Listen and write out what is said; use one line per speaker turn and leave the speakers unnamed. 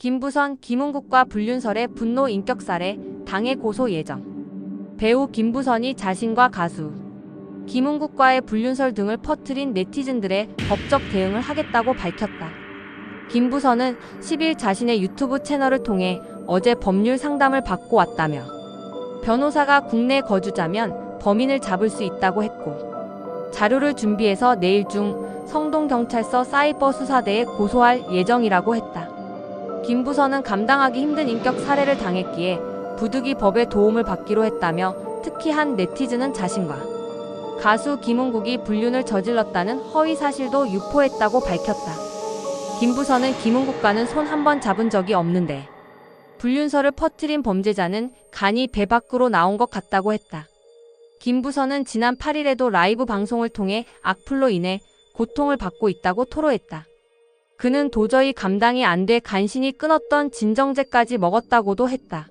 김부선, 김은국과 불륜설의 분노 인격살해 당해 고소 예정. 배우 김부선이 자신과 가수 김은국과의 불륜설 등을 퍼뜨린 네티즌들의 법적 대응을 하겠다고 밝혔다. 김부선은 10일 자신의 유튜브 채널을 통해 어제 법률 상담을 받고 왔다며 변호사가 국내 거주자면 범인을 잡을 수 있다고 했고 자료를 준비해서 내일 중 성동경찰서 사이버 수사대에 고소할 예정이라고 했다. 김부선은 감당하기 힘든 인격 살해를 당했기에 부득이 법의 도움을 받기로 했다며 특히 한 네티즌은 자신과 가수 김은국이 불륜을 저질렀다는 허위 사실도 유포했다고 밝혔다. 김부선은 김은국과는 손 한 번 잡은 적이 없는데 불륜설을 퍼뜨린 범죄자는 간이 배 밖으로 나온 것 같다고 했다. 김부선은 지난 8일에도 라이브 방송을 통해 악플로 인해 고통을 받고 있다고 토로했다. 그는 도저히 감당이 안 돼 간신히 끊었던 진정제까지 먹었다고도 했다.